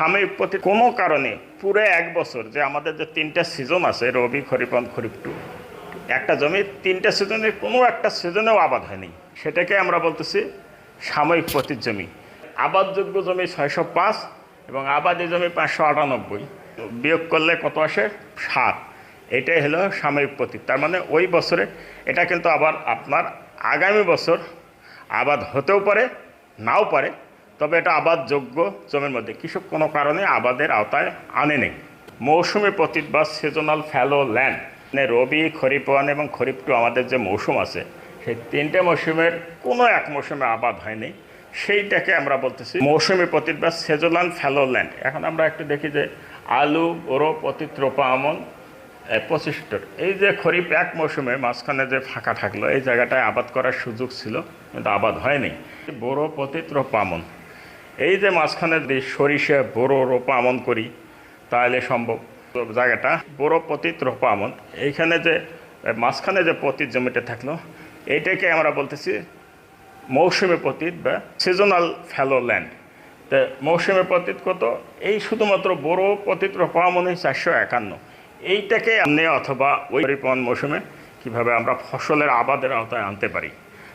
সাময়িক প্রতি কোনো কারণে পুরো এক বছর যে আমাদের যে তিনটা সিজন আছে রবি খরিফন খরিফ টু একটা জমি তিনটা সিজনের কোনো একটা সিজনেও আবাদ হয়নি সেটাকে আমরা বলতেছি সাময়িক পতির জমি। আবাদযোগ্য জমি ছয়শো পাঁচ এবং আবাদি জমি পাঁচশো আটানব্বই। বিয়োগ করলে কত আসে? সাত। এটাই হলো সাময়িক পতিত তার মানে ওই বছরে এটা কিন্তু আবার আপনার আগামী বছর আবাদ হতেও পারে, নাও পারে। তবে এটা আবাদযোগ্য জমির মধ্যে। কৃষক কোনো কারণে আবাদের আওতায় আনে নেই। মৌসুমি পতিত বা সিজনাল ফ্যালো ল্যান্ড মানে রবি খরিফ ওয়ান এবং খরিফ টু আমাদের যে মৌসুম আছে, সেই তিনটে মৌসুমের কোনো এক মৌসুমে আবাদ হয়নি। সেইটাকে আমরা বলতেছি মৌসুমি পতিত বা সেজনাল ফ্যালো ল্যান্ড এখন আমরা একটু দেখি যে আলু বোরো পতিত, রোপা, আমন পঁচিশটার এই যে খরিফ এক মৌসুমে মাঝখানে যে ফাঁকা থাকল, এই জায়গাটায় আবাদ করার সুযোগ ছিল, কিন্তু আবাদ হয়নি। বোরো পতিত, রোপা, আমন। এই যে মাঝখানে যদি সরিষা, বোরো, রোপা আমন করি, তাহলে সম্ভব। জায়গাটা বোরো পতিত, রোপা আমন। এইখানে যে, মাঝখানে যে পতিত জমিটা থাকল, এইটাকে আমরা বলতেছি মৌসুমি পতিত বা সিজনাল ফ্যালো ল্যান্ড তো মৌসুমি পতিত কত? এই শুধুমাত্র বড় পতিত রোপামনি চারশো একান্ন। এইটাকে আপনি অথবা ওই পরিবহন মৌসুমে কীভাবে আমরা ফসলের আবাদের আওতায় আনতে পারি?